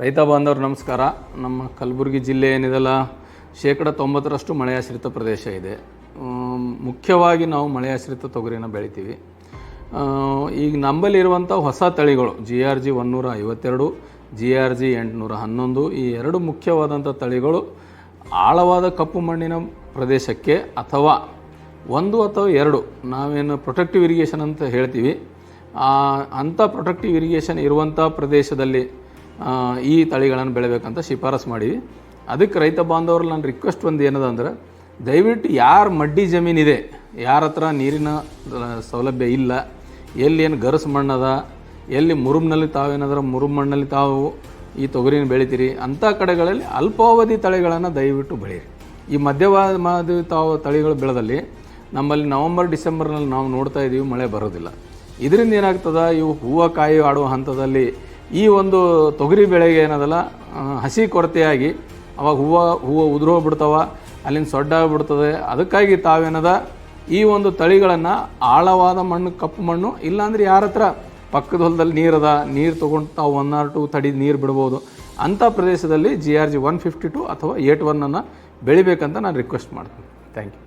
ರೈತ ಬಾಂಧವರು, ನಮಸ್ಕಾರ. ನಮ್ಮ ಕಲಬುರಗಿ ಜಿಲ್ಲೆ ಏನಿದೆಲ್ಲ? ಶೇಕಡ ತೊಂಬತ್ತರಷ್ಟು ಮಳೆಯಾಶ್ರಿತ ಪ್ರದೇಶ ಇದೆ. ಮುಖ್ಯವಾಗಿ ನಾವು ಮಳೆಯಾಶ್ರಿತ ತೊಗರಿನ ಬೆಳಿತೀವಿ. ಈಗ ನಂಬಲ್ಲಿರುವಂಥ ಹೊಸ ತಳಿಗಳು ಜಿ ಆರ್ ಜಿ ಒನ್ನೂರ ಐವತ್ತೆರಡು ಜಿ ಆರ್ ಜಿ ಎಂಟುನೂರ ಹನ್ನೊಂದು ಈ ಎರಡು ಮುಖ್ಯವಾದಂಥ ತಳಿಗಳು ಆಳವಾದ ಕಪ್ಪು ಮಣ್ಣಿನ ಪ್ರದೇಶಕ್ಕೆ ಅಥವಾ ಒಂದು ಅಥವಾ ಎರಡು, ನಾವೇನು ಪ್ರೊಟೆಕ್ಟಿವ್ ಇರಿಗೇಷನ್ ಅಂತ ಹೇಳ್ತೀವಿ. ಅಂಥ ಪ್ರೊಟೆಕ್ಟಿವ್ ಇರಿಗೇಷನ್ ಇರುವಂಥ ಪ್ರದೇಶದಲ್ಲಿ ಈ ತಳಿಗಳನ್ನು ಬೆಳಿಬೇಕಂತ ಶಿಫಾರಸು ಮಾಡೀವಿ ಅದಕ್ಕೆ ರೈತ ಬಾಂಧವರು ನನ್ನ ರಿಕ್ವೆಸ್ಟ್ ಒಂದು ಏನದ ಅಂದ್ರೆ, ದಯವಿಟ್ಟು ಯಾರ ಮಡ್ಡಿ ಜಮೀನಿದೆ ಯಾರ ಹತ್ರ ನೀರಿನ ಸೌಲಭ್ಯ ಇಲ್ಲ, ಎಲ್ಲಿ ಏನು ಗರಸು ಮಣ್ಣದ, ಎಲ್ಲಿ ಮುರುಮ್ನಲ್ಲಿ ತಾವೇನಾದರೂ ಮುರುಮ್ ಮಣ್ಣಲ್ಲಿ ತಾವು ಈ ತೊಗರಿನ ಬೆಳಿತೀರಿ, ಅಂಥ ಕಡೆಗಳಲ್ಲಿ ಅಲ್ಪಾವಧಿ ತಳಿಗಳನ್ನು ದಯವಿಟ್ಟು ಬೆಳೀರಿ ಈ ಮಧ್ಯವಾದಿ ತಾವು ತಳಿಗಳು ಬೆಳೆದಲ್ಲಿ, ನಮ್ಮಲ್ಲಿ ನವಂಬರ್, ಡಿಸೆಂಬರ್ನಲ್ಲಿ ನಾವು ನೋಡ್ತಾ ಇದ್ದೀವಿ ಮಳೆ ಬರೋದಿಲ್ಲ. ಇದರಿಂದ ಏನಾಗ್ತದೆ, ಇವು ಹೂವು ಕಾಯಿ ಆಡುವ ಹಂತದಲ್ಲಿ ಈ ಒಂದು ತೊಗರಿ ಬೆಳೆಗೆ ಏನದಲ್ಲ ಹಸಿ ಕೊರತೆಯಾಗಿ ಅವಾಗ ಹೂವು ಹೂವು ಉದುರೋಗ್ಬಿಡ್ತಾವ ಅಲ್ಲಿಂದ ಸೊಡ್ಡಾಗ್ಬಿಡ್ತದೆ ಅದಕ್ಕಾಗಿ ತಾವೇನದ, ಈ ಒಂದು ತಳಿಗಳನ್ನು ಆಳವಾದ ಮಣ್ಣು, ಕಪ್ಪು ಮಣ್ಣು, ಇಲ್ಲಾಂದ್ರೆ ಯಾರ ಹತ್ರ? ಪಕ್ಕದ ಹೊಲದಲ್ಲಿ ನೀರದ, ನೀರು ತೊಗೊಂಡು ತಾವು ಒನ್ ಆರ್ ಟು ತಡಿ ನೀರು ಬಿಡ್ಬೋದು. ಅಂಥ ಪ್ರದೇಶದಲ್ಲಿ G R G one fifty two ಅಥವಾ ಏಟ್ ಒನ್ನನ್ನು ಬೆಳಿಬೇಕಂತ ನಾನು ರಿಕ್ವೆಸ್ಟ್ ಮಾಡ್ತೀನಿ. Thank you